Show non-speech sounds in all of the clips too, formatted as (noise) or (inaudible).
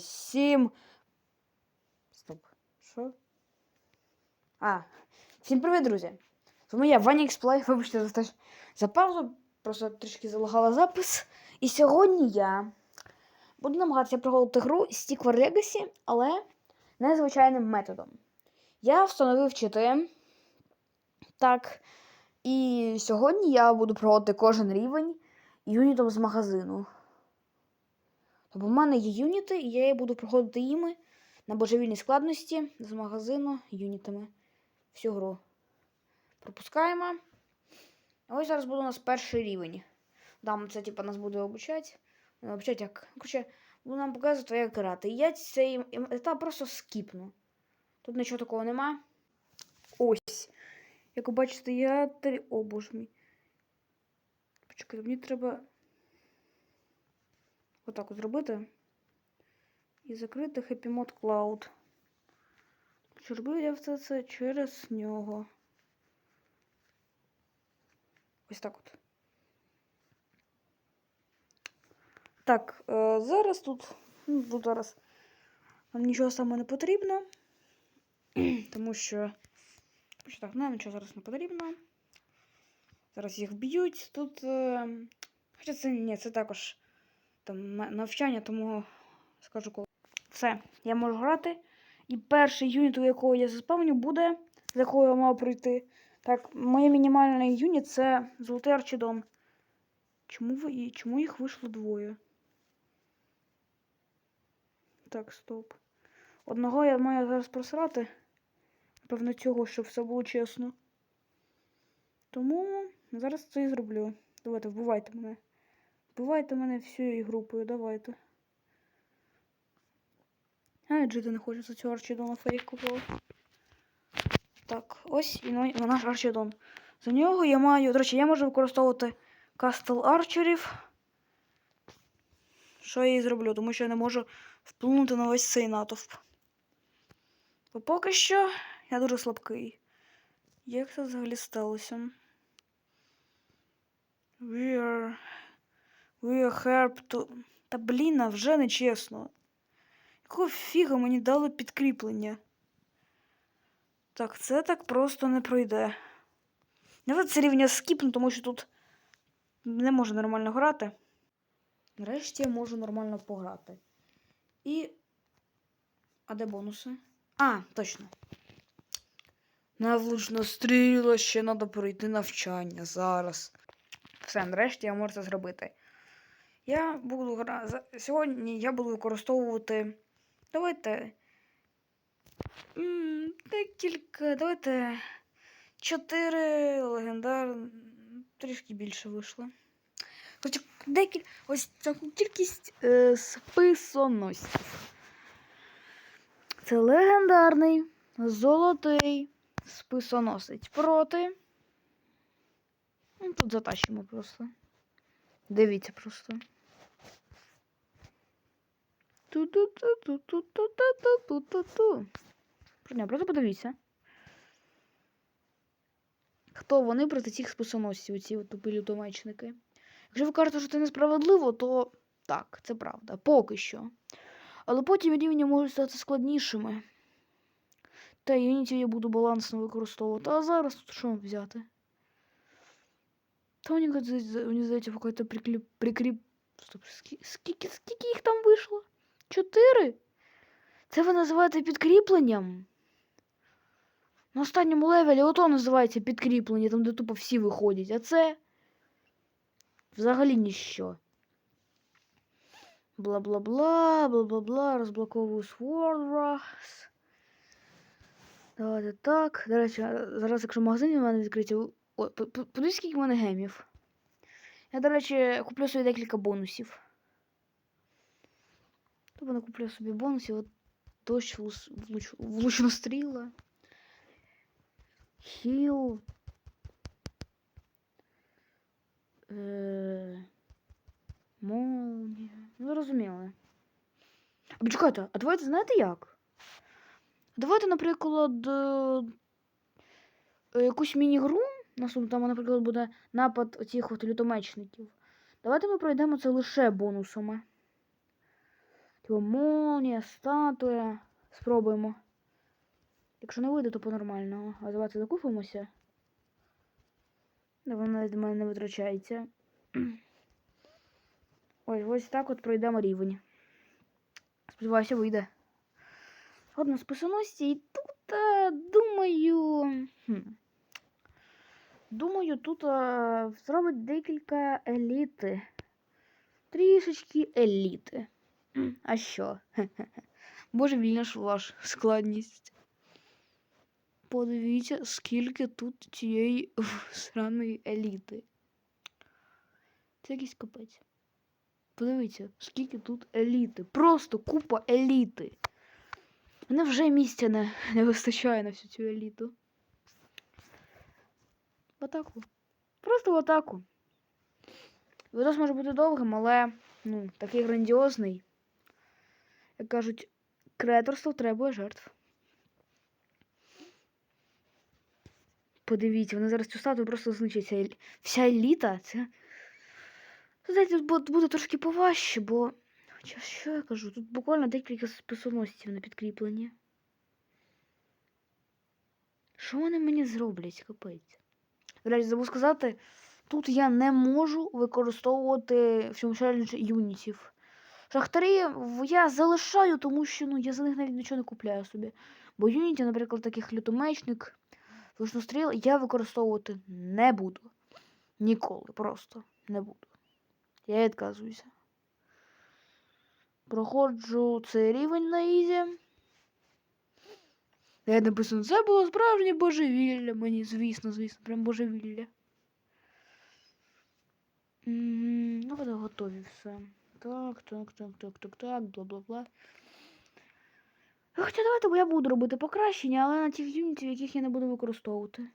сім. Стоп. Що? А, всім привіт, друзі! З вами я, Ваня Експлей, вибачте за за паузу, просто трішки залагала запис. І сьогодні я буду намагатися проходити гру Stick War Legacy, але незвичайним методом. Я встановив чити. Так. І сьогодні я буду проводити кожен рівень юнітом з магазину. Тобто в мене є юніти, і я буду проходити їми на божевільній складності з магазину юнітами всю гру. Пропускаємо. Ось зараз буде у нас перший рівень. Там це типу, нас буде обучати. Обучати як. Короче, буду нам показувати, як грати. І я цей етап просто скіпну. Тут нічого такого нема. Ось. Як ви бачите, я три. О, боже мій. Почекайте, мені треба отак от зробити. І закрити Happy Mode Cloud. Чи робив я все це через нього? Ось так от. Так, е, зараз тут, ну, тут зараз нам нічого саме не потрібно. (clears throat) Тому що. що так, нам нічого зараз не потрібно. Зараз їх б'ють. Тут. Е, хоча це ні, це також там навчання, тому скажу коли. Все, я можу грати. І перший юніт, у якого я заспавню, буде, з якого я мав пройти. Так, моє мінімальний юніт це Золотий Арчидон. Чому ви чому їх вийшло двоє? Так, стоп. Одного я маю зараз просрати. Напевно, цього, щоб все було чесно. Тому зараз це і зроблю. Давайте, вбивайте мене. Вбивайте мене всією групою, давайте. А, жити не хочу за цього Арчидона фейк купив. Так, ось і наш Арчидон. За нього я маю. До речі, я можу використовувати кастел арчерів. Що я і зроблю, тому що я не можу вплинути на весь цей натовп. Бо поки що я дуже слабкий. Як це взагалі сталося? We are... We help to... Та блін, а вже не чесно. Якого фіга мені дали підкріплення? Так, це так просто не пройде. Давайте це рівня скіпну, тому що тут не можу нормально грати. Нарешті я можу нормально пограти. І. А де бонуси? А, точно. Навлучно стріла, ще треба пройти навчання зараз. Все, нарешті я можу це зробити. Я буду Сьогодні я буду використовувати. Давайте. Декілька. Давайте. Чотири легендар. Трішки більше вийшло. Хоча декіль... Ось таку кількість е, списоносців. Це легендарний, золотий списоносець проти. Ну, тут затащимо просто. Дивіться просто. Ту-ту-ту-ту-ту-ту-ту-ту-ту-ту. Ні, просто подивіться. Хто вони проти цих списоносців, ці тупі лютомечники? Якщо ви кажете, що це несправедливо, то так, це правда. Поки що. Але потім рівні можуть стати складнішими. Та юнітів я буду балансно використовувати. А зараз тут що взяти? Та мені здається, какой-то прикліп... прикріп. Стоп, скільки, скільки їх там вийшло? Чотири? Це ви називаєте підкріпленням? На останньому левелі ото називається підкріплення, там де тупо всі виходять, а це взагалі ніщо. Бла-бла-бла, бла-бла-бла, розблоковую Swordrush. Давайте так. До речі, зараз, якщо магазин у мене відкриті. О, по- по- подивись, скільки в мене гемів. Я, до речі, куплю собі декілька бонусів. Тобто не куплю собі бонусів. От дощ влуч, влуч, влучностріла. Хіл. Е, молнія. Ну, зрозуміло. А почекайте, а давайте знаєте як? Давайте, наприклад, е, е, якусь міні-гру. Наступно там, наприклад, буде напад оцих от лютомечників. Давайте ми пройдемо це лише бонусами. Типу молнія, статуя. Спробуємо. Якщо не вийде, то по-нормальному. А давайте докупимося. Вона до мене не витрачається. (clears throat) Ось ось так от пройдемо рівень. Сподіваюся, вийде. Одна з писаності, і тут, е, думаю. Хм. Думаю, тут е, зробить декілька еліти. Трішечки еліти. А що? (laughs) Божевільна ж ваш (laughs) складність. Подивіться, скільки тут цієї (laughs) сраної еліти. Це якийсь капець. Подивіться, скільки тут еліти. Просто купа еліти. Мене вже місця не, не вистачає на всю цю еліту. В атаку. Просто в атаку. Відос може бути довгим, але ну, такий грандіозний. Як кажуть, креаторство требує жертв. Подивіться, вони зараз цю статую просто знищаться. Вся еліта це. Знаєте, тут буде трошки поважче, бо. Хоча що я кажу? Тут буквально декілька списоносців на підкріплення. Що вони мені зроблять, капець? До забув сказати, тут я не можу використовувати в цьому челенджі юнітів. Шахтарі я залишаю, тому що ну, я за них навіть нічого не купляю собі. Бо юнітів, наприклад, таких лютомечник, Вишностріл я використовувати не буду. Ніколи просто не буду. Я відказуюся. Проходжу цей рівень на ізі. Я написано, це було справжнє божевілля. Мені, звісно, звісно, прям божевілля. Ну, буде готові все. Так, так, так, так, так, так, бла бла бла. Хоча давайте, бо я буду робити покращення, але на тих юнітів, яких я не буду використовувати.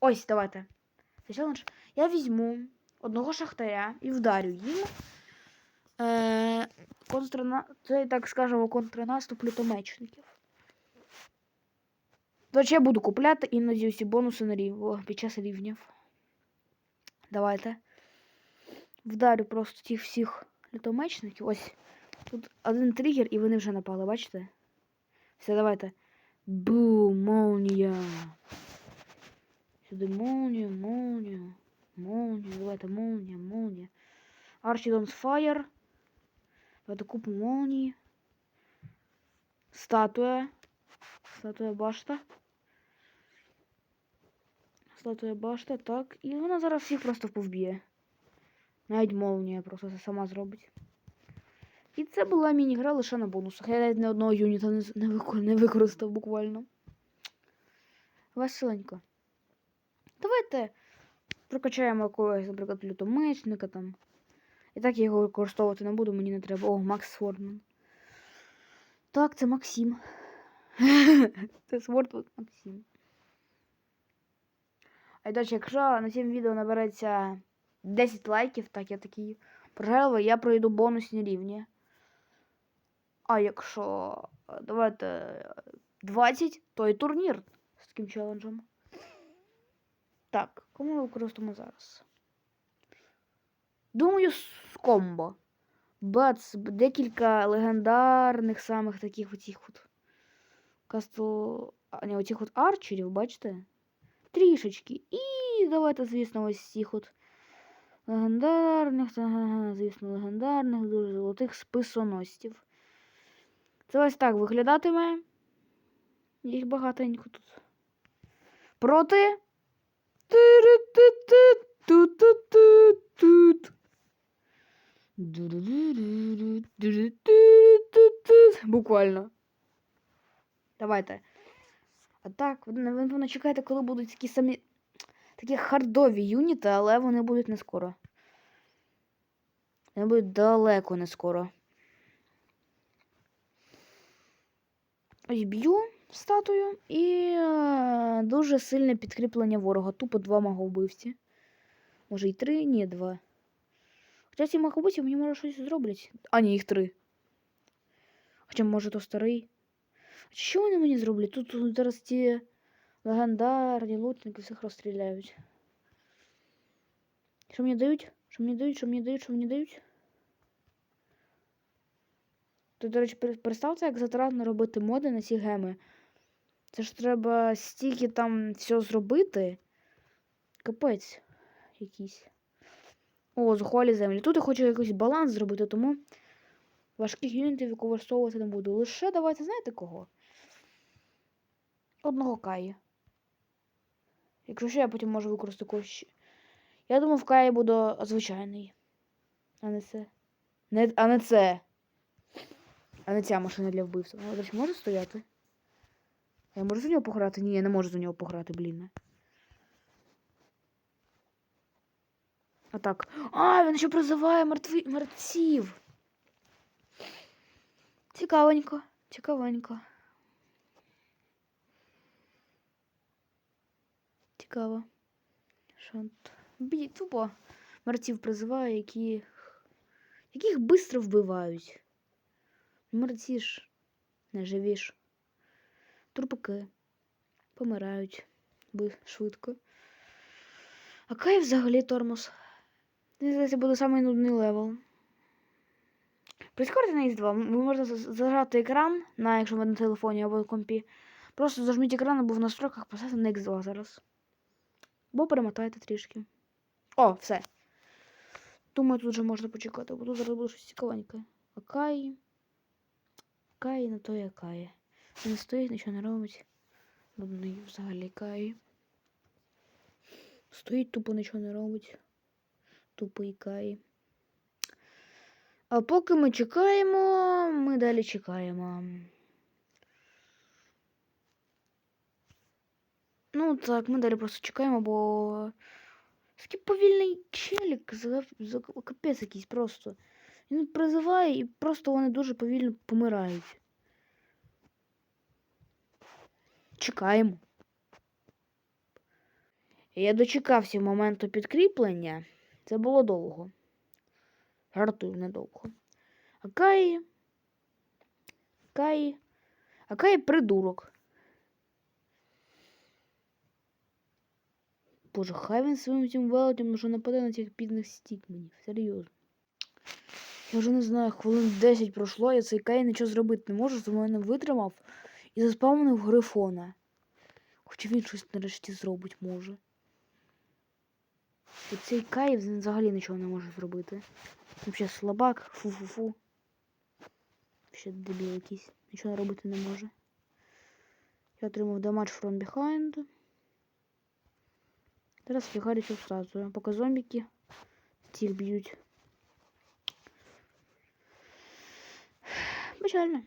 Ось, давайте. Я візьму одного шахтаря і вдарю їм. Е, контрна... Це, так скажемо, контрнаступ лютомечників. До речі, я буду купляти іноді усі бонуси на рів... під час рівнів. Давайте. Вдарю просто тих всіх лютомечників. Ось. Тут один тригер, і вони вже напали, бачите? Все, давайте. Бум, молнія. Сюди молнія, молнія, молнія. Давайте молнія, молнія. Archidon's Fire. Давайте купу молнії. Статуя. Статуя башта. Статуя башта, так. І вона зараз всіх просто повб'є. Навіть молнія просто це сама зробить. І це була міні-гра лише на бонусах. Я навіть ні одного юніта не, не використав буквально. Веселенько. Давайте прокачаємо якогось, наприклад, лютомечника там. І так я його використовувати не буду, мені не треба. О, Макс Свордман. Так, це Максим. (laughs) це Свордман Максим. А й далі, якщо на цьому відео набереться 10 лайків, так я такий прожеловий, я пройду бонусні рівні. А якщо е, давайте е, 20, то і турнір з таким челенджем. Так, кому ми використовуємо зараз? Думаю, з комбо. Бац, декілька легендарних самих таких оцих от. Кастл. А, не, оцих от арчерів, бачите? Трішечки. І давайте, звісно, ось цих от легендарних, та, звісно, легендарних, дуже золотих списоносців. Це ось так виглядатиме. Їх багатенько тут. Проти. Буквально. Давайте. А так, ви, напевно, чекаєте, коли будуть такі самі Такі хардові юніти, але вони будуть не скоро. Вони будуть далеко не скоро. Ось б'ю статую і е, дуже сильне підкріплення ворога. Тупо два маговбивці. Може і три, ні, два. Хоча ці маговбивці мені може щось зроблять. А, ні, їх три. Хоча, може, то старий. А що вони мені зроблять? Тут, тут зараз ті легендарні лутники всіх розстріляють. Що мені дають? Що мені дають? Що мені дають? Що мені дають? То, до речі, представте, як затратно робити моди на ці геми. Це ж треба стільки там все зробити. Капець якийсь. О, зухвалі землі. Тут я хочу якийсь баланс зробити, тому важких юнітів використовувати не буду. Лише давайте, знаєте кого? Одного Каї. Якщо що, я потім можу використати когось. Я думав, Каї буде звичайний. А не це. Не, а не це. А не ця машина для вбивства. Вона, речі, може стояти? Я можу за нього пограти? Ні, я не можу за нього пограти, блін. А так. А, він ще призиває мертві... мертвців. Цікавенько, цікавенько. Цікаво. Тут? Бі, тупо мертвів призиває, які... яких швидко вбивають. Мерці ж не живі ж. Трупаки помирають би швидко. А Кай взагалі тормоз. Мені здається, буде самий нудний левел. Прискорити на X2. Ви можете зажати екран, на, якщо ви на телефоні або компі. Просто зажміть екран або в настройках поставте на X2 зараз. Бо перемотайте трішки. О, все. Думаю, тут вже можна почекати, бо тут зараз буде щось цікавеньке. А Кай. Кай на то я Кай. Він стоїть, нічого не робить. Нудний взагалі Кай. Стоїть, тупо нічого не робить. Тупий Кай. А поки ми чекаємо, ми далі чекаємо. Ну так, ми далі просто чекаємо, бо такий повільний челік, за, капець якийсь просто. Він призиває і просто вони дуже повільно помирають. Чекаємо. Я дочекався моменту підкріплення. Це було довго. Жартую недовго. А Кай. Кай. А Кай придурок. Боже, хай він своїм цим велетем вже нападе на цих бідних стікменів. Серйозно. Я вже не знаю, хвилин 10 пройшло, я цей Кай нічого зробити не можу, тому мене витримав і заспавнив грифона. Хоча він щось нарешті зробить може. І цей Кай взагалі нічого не може зробити. Взагалі слабак, фу-фу-фу. Ще дебіл якийсь. Нічого робити не може. Я отримав damage from behind. Зараз фігарю цю статую. Поки зомбіки цих б'ють. Печально.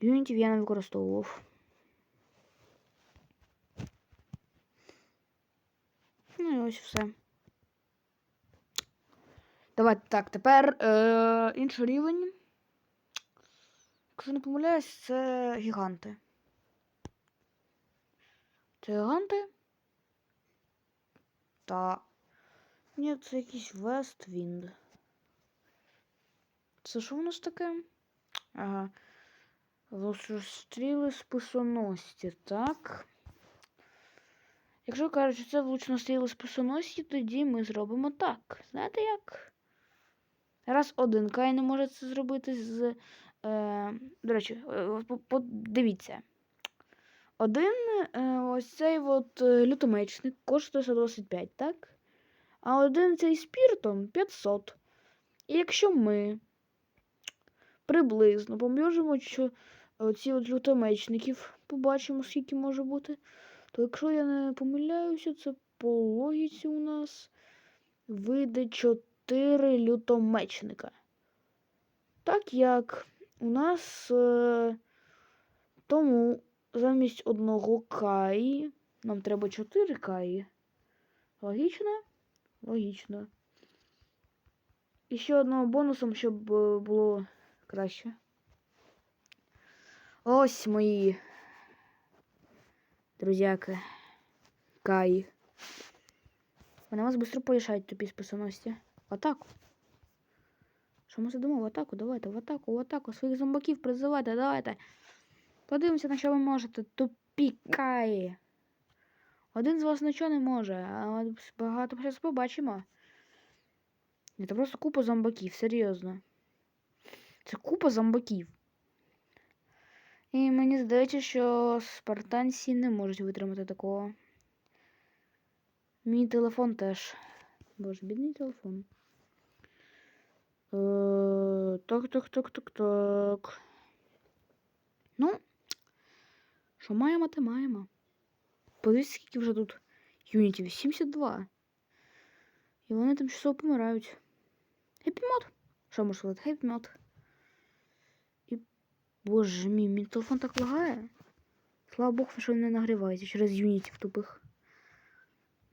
Юнітів я не використовував. Ну і ось все. Давайте так, тепер е, інший рівень. Якщо не помиляюсь, це гіганти. Це гіганти. Та. Ні, це якийсь Вествінд. Це що у нас таке? Ага. Лучостріли списоносці, так. Якщо кажуть, що це влучностріли списоносці, тоді ми зробимо так. Знаєте як? Раз один Кай не може це зробити з. Е, до речі, е, по- по- дивіться. Один е, ось цей от е, лютомечник коштує 125, так? А один цей спіртом 500. І якщо ми приблизно помножимо ці от лютомечників, побачимо, скільки може бути, то якщо я не помиляюся, це по логіці у нас вийде 4 лютомечника. Так як у нас е, тому замість одного каї нам треба 4 каї. Логічно? Логічно. І ще одного бонусом, щоб е, було краще. Ось мої друзяки. Каї. Вони вас швидко порішають тупі списаності. Атаку. Що ми сидимо? В атаку? Давайте, в атаку, в атаку. Своїх зомбаків призивайте, давайте. Подивимося, на що ви можете. Тупі каї. Один з вас нічого не може, а багато зараз побачимо. Це просто купа зомбаків, серйозно. Це купа зомбаків. І мені здається, що спартанці не можуть витримати такого. Мій телефон теж. Боже, бідний телефон. Е, Так, так, так, так, так. Ну, що маємо, те маємо. Подивіться, скільки вже тут юнітів. 72. І вони тимчасово помирають. Хеппі-мод. Що можу сказати? Хеппі-мод. І, боже мій, мій телефон так лагає. Слава Богу, що він не нагрівається через юнітів тупих.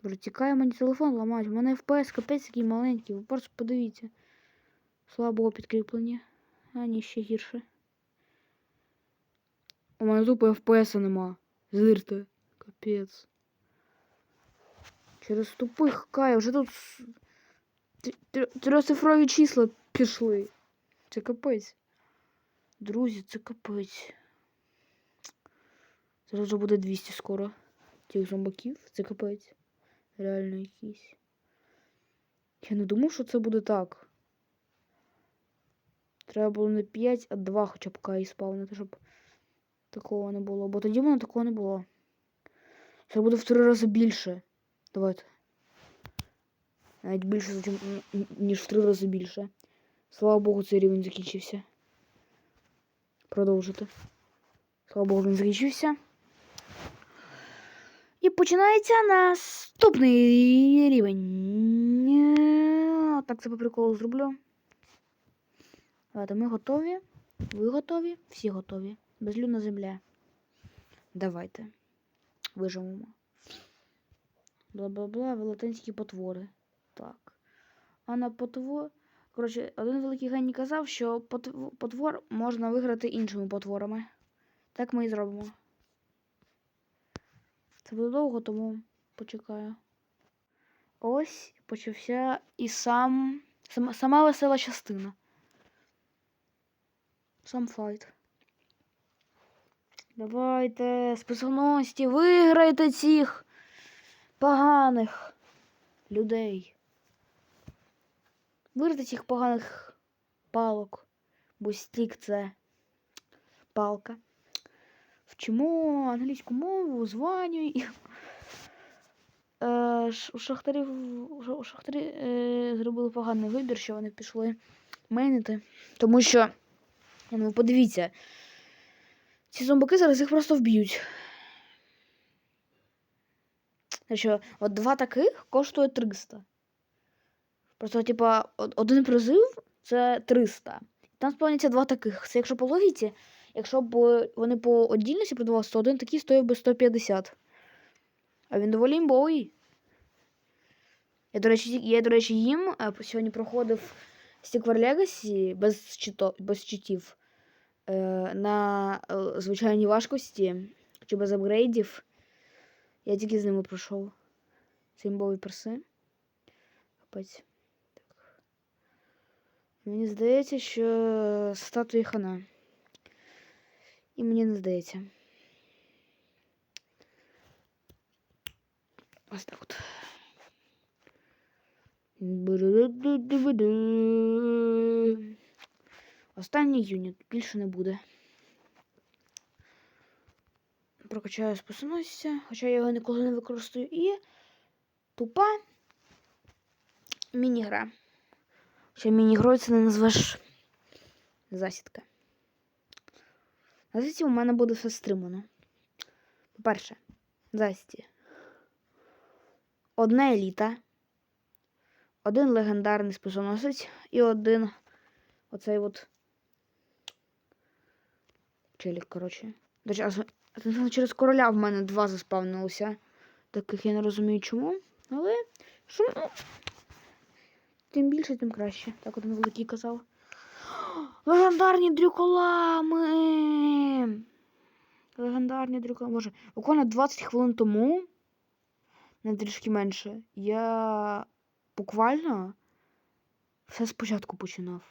Боже, тікає мені телефон ламають. У мене FPS капець який маленький. Ви просто подивіться. Слава Богу, підкріплення. А ні, ще гірше. У мене тупо FPS нема. Зирте. Капець. Через тупих кай, вже тут трьохцифрові числа пішли. Це капець. Друзі, це капець. Зараз вже буде 200 скоро. Тих зомбаків. Це капець. Реально якийсь. Я не думав, що це буде так. Треба було не 5, а 2 хоча б кай спавнити, щоб такого не було. Бо тоді в такого не було. Це буде в три рази більше. Давайте. Навіть більше, ніж в три рази більше. Слава Богу, цей рівень закінчився. Продовжити. Слава Богу, він закінчився. І починається наступний рівень. Так, це по приколу зроблю. Давайте, ми готові. Ви готові? Всі готові. Безлюдна земля. Давайте. Виживемо. Бла-бла-бла, велетенські потвори. Так. А на потвор. Коротше, один великий геній казав, що потвор можна виграти іншими потворами. Так ми і зробимо. Це буде довго, тому почекаю. Ось почався і сам. Сама, сама весела частина. Сам файт. Давайте, списоності, виграйте цих поганих людей. Виграйте цих поганих палок. Бо стік це палка. Вчимо англійську мову, званю і. Е, у шахтарів у шахтарі е, зробили поганий вибір, що вони пішли мейнити. Тому що, ну, подивіться, ці зомбаки зараз їх просто вб'ють. Що, от два таких коштує 300. Просто, типа, один призив це 300. Там сповняться два таких. Це якщо по логіці, якщо б вони по отдільності продавалися, то один такий стоїв би 150. А він доволі імбовий. Я, до речі, я, до речі, їм е, сьогодні проходив Secret Legacy без, читів на е, звичайній важкості чи без апгрейдів. Я тільки з ними пройшов. Це імбові перси. Так. Мені здається, що статуї хана. І мені не здається. Ось так от. Бу-ду-ду-ду-ду-ду. Останній юніт більше не буде. Прокачаю способності, хоча я його ніколи не використовую. І тупа міні-гра. Хоча міні-грою це не назвеш засідка. На засідці у мене буде все стримано. По-перше, засідці. Одна еліта, один легендарний спосоносець і один оцей от челік, коротше. Через короля в мене два заспавнилося. Таких я не розумію чому. Але що, ну, тим більше, тим краще. Так один великий казав. Легендарні дрюколами! Легендарні дрюколами. Боже, буквально 20 хвилин тому не трішки менше. Я буквально все спочатку починав.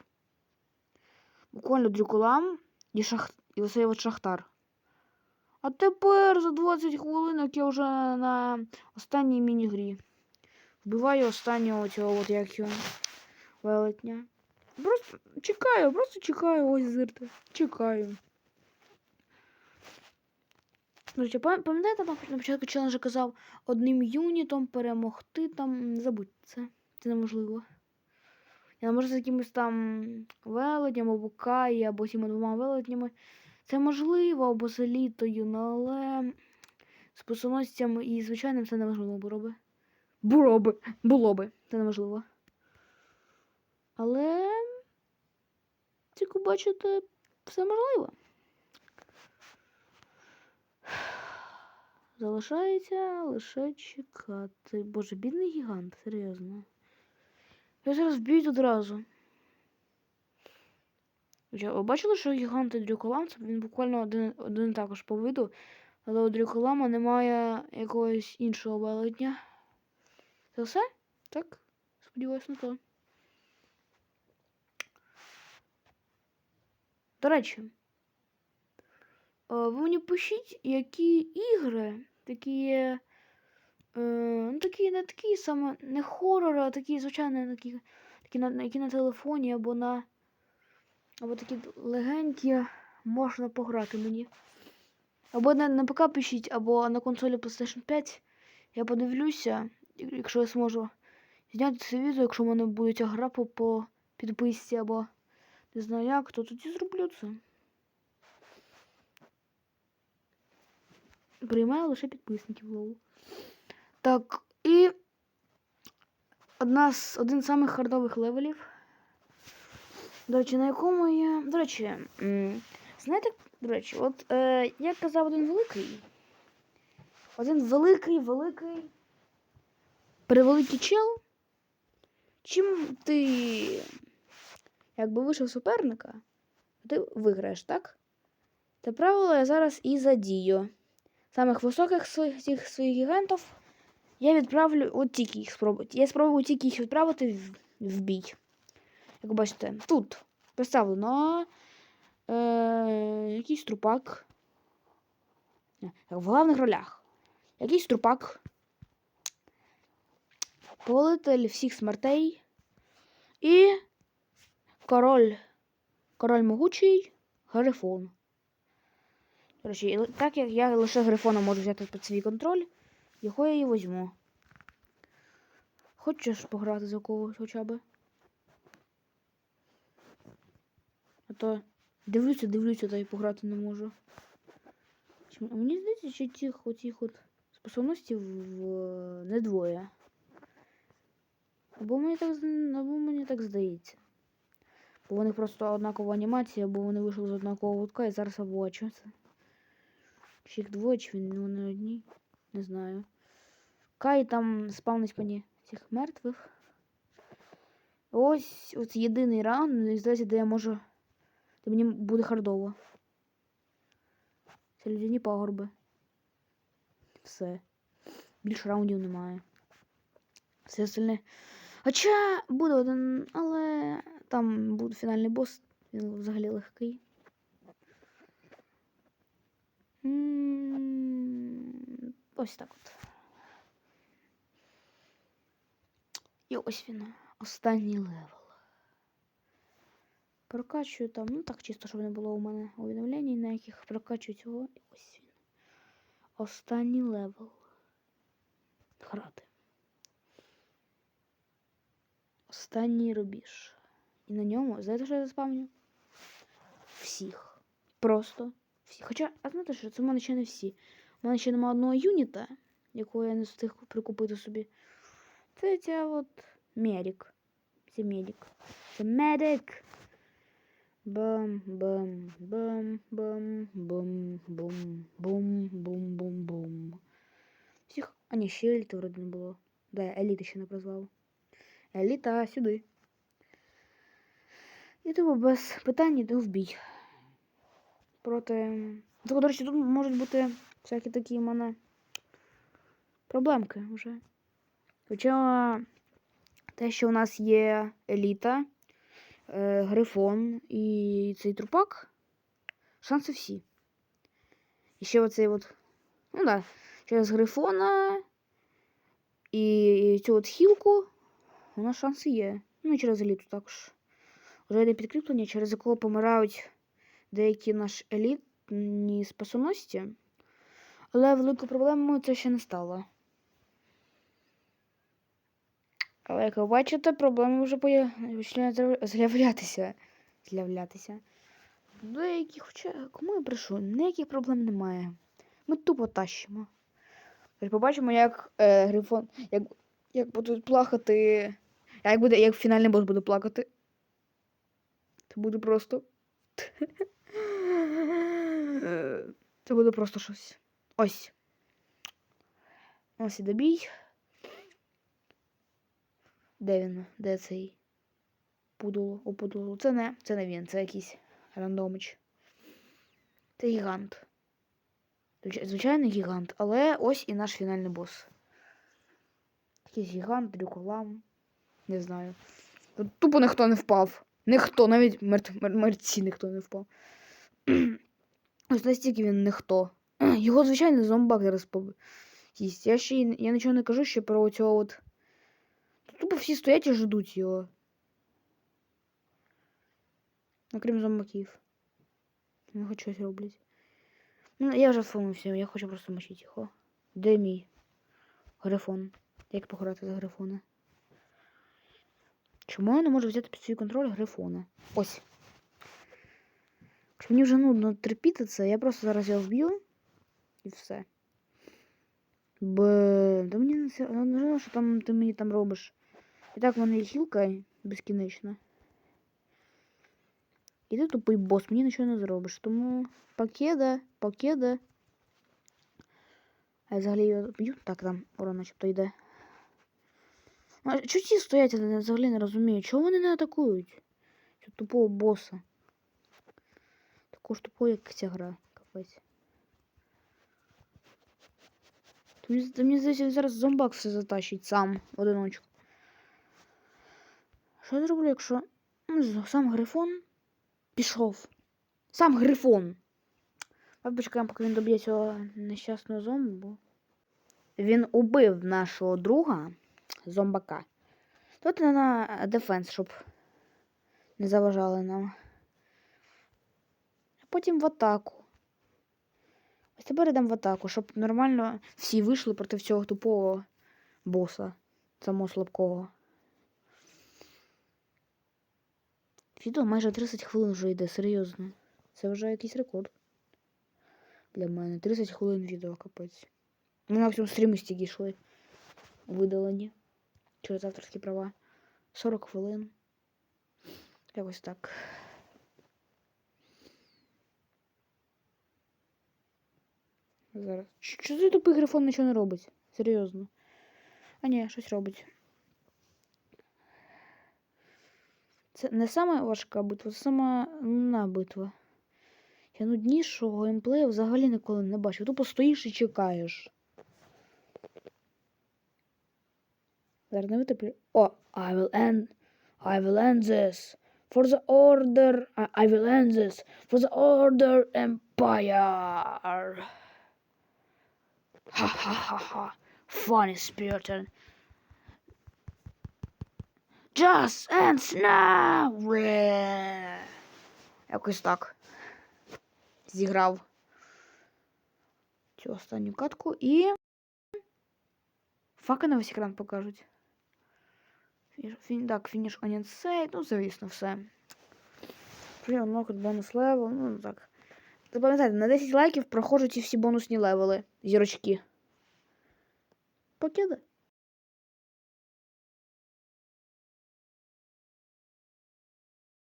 Буквально дрюколам і, шах... і от шахтар. А тепер за 20 хвилинок я вже на останній міні-грі. Вбиваю останнього цього от як його велетня. Просто чекаю, просто чекаю, ось зирте. Чекаю. Друзі, пам'ятаєте, на на початку челенджа казав одним юнітом перемогти там. Забудь це. Це неможливо. Я не можу з якимось там велетням або Каї, або цими двома велетнями. Це можливо, або з елітою, ну, але з посоносцям і звичайним це неможливо було би. Було би. Було би. Це неможливо. Але, як бачите, все можливо. Залишається лише чекати. Боже, бідний гігант, серйозно. Я зараз б'ють одразу. Ви бачили, що гігант дрюколам, це він буквально один, один також по виду, але у дрюколама немає якогось іншого велетня. Це все? Так? Сподіваюсь на то. До речі, е, ви мені пишіть, які ігри такі є. Е, ну, такі не такі саме не хорори, а такі, звичайно, такі, такі на, які на телефоні або на. Або такі легенькі можна пограти мені. Або на, на ПК пишіть, або на консолі PlayStation 5. Я подивлюся, якщо я зможу зняти це відео, якщо в мене буде гра по, по підписці, або не знаю як, то тоді зроблю це. Приймаю лише підписників лову. Так, і одна з, один з самих хардових левелів. До речі, на якому я. До речі, знаєте, до речі, от е, як казав один великий. Один великий, великий. Превеликий чел. Чим ти якби вийшов суперника, ти виграєш, так? Це правило я зараз і задію. Самих високих своїх своїх гігантів я відправлю от тільки їх спробувати. Я спробую тільки їх відправити в, бій. Як бачите, тут представлено е, якийсь трупак. В головних ролях. Якийсь трупак. Повелитель всіх смертей. І король. Король могучий Грифон. Речі, так як я лише Грифона можу взяти під свій контроль, його я і візьму. Хочеш пограти за когось хоча б? А то дивлюся, дивлюся, та й пограти не можу. Мені здається, що тих оцих от способностей в, не двоє. Або мені так, або мені так здається. Бо вони просто однакова анімація, або вони вийшли з однакового лутка і зараз я бачу це. Чи їх двоє, чи він- вони одні? Не знаю. Кай там спавнить мені цих мертвих. Ось ось єдиний раунд, здається, де я можу. Де мені буде хардово. Це людяні пагорби. Все. Більше раундів немає. Все остальне. Хоча буде один, але там буде фінальний бос, він взагалі легкий. М, Ось так от. І ось він. Останній левел. Прокачую там, ну так чисто, щоб не було у мене увідомлень, на яких прокачую цього. І ось він. Останній левел. Грати. Останній рубіж. І на ньому, знаєте, що я заспавню? Всіх. Просто всіх. Хоча, а знаєте що, це в мене ще не всі. У мене ще немає одного юніта, якого я не встиг прикупити собі. Це ця от Мерік. Це медик. Це медик. Бам, бам, бам, бам, бам, бум, бум, бум, бум, бум. Всіх. А ні, ще еліти вроде не було. Да, еліти ще не прозвав. Еліта сюди. І тому без питань йду в бій. Проти. До речі, тут можуть бути всякі такі в мене проблемки вже. Хоча те, що у нас є еліта, е, грифон і цей трупак, шанси всі. І ще оцей от. Ну да, через грифона і цю от хілку у нас шанси є. Ну і через еліту також. Вже йде підкріплення, через якого помирають деякі наші елітні способності. Але великою проблемою це ще не стало. Але як ви бачите, проблеми вже починають з'яв- з'являтися. З'являтися. Деякі, хоча кому я брешу, ніяких проблем немає. Ми тупо тащимо. Побачимо, як е, Грифон. Як, як будуть плакати. Як буде, як фінальний бос буде плакати. Це буде просто. (laughs) Це буде просто щось. Ось. Ось і добій. Де він? Де цей? Пудуло, о пудуло. Це не, це не він, це якийсь рандомич. Це гігант. Звичайний гігант, але ось і наш фінальний бос. Якийсь гігант, дрюколам. Не знаю. Тут тупо ніхто не впав. Ніхто, навіть мер- мерці ніхто не впав. (clears throat) Ось настільки він ніхто. (clears throat) Його, звичайно, зомбак зараз їсть. Я ще я нічого не кажу ще про цього от. Тут тупо всі стоять і ждуть його. Окрім зомбаків. Вони хоч щось роблять. Ну, я вже втомився, я хочу просто мочити його. Де мій грифон? Як пограти за грифона? Чому я не можу взяти під свій контроль грифона? Ось. Мені вже нудно терпіти це, я просто зараз його вб'ю і все. Бо да мені не все- важливо, що там ти мені там робиш. І так в мене є хілка безкінечна. І ти тупий бос, мені нічого не зробиш. Тому покеда, покеда. А я взагалі його. Так, там урон начебто йде. А чого ці стоять, я взагалі не розумію. Чого вони не атакують? Цього тупого боса. Такого ж тупого, як ця гра. Капець. Та Мені, здається, він зараз зомбак все затащить сам в одиночку. Що я зроблю, якщо ну, сам грифон пішов? Сам грифон. Давай почекаємо, поки він доб'є цього нещасного зомбу. Він убив нашого друга зомбака. Тут на дефенс, щоб не заважали нам. А потім в атаку. Ось тепер йдемо в атаку, щоб нормально всі вийшли проти цього тупого боса, самого слабкого. Відео майже 30 хвилин вже йде, серйозно. Це вже якийсь рекорд. Для мене. 30 хвилин відео, капець. Ми максимум стріми стільки йшли. Видалені. Через авторські права. 40 хвилин. Якось так. Зараз. Що за тупий грифон нічого не робить? Серйозно. А ні, щось робить. Це не сама важка битва, це сама нудна битва. Я нуднішого геймплею взагалі ніколи не бачив. Тупо стоїш і чекаєш. Зараз не витеплю. О, I will end. I will end this. For the order. I will end this. For the order empire. Ха-ха-ха-ха. Funny spirited. Just ends now. Ре. Якось так. Зіграв цю останню катку і. Факи на весь екран покажуть. Фініш, фін, так, фініш on сайт, ну, звісно, все. Прийом нокет, бонус левел, ну так. Запам'ятайте, на 10 лайків проходжу ці всі бонусні левели, зірочки. Покидай.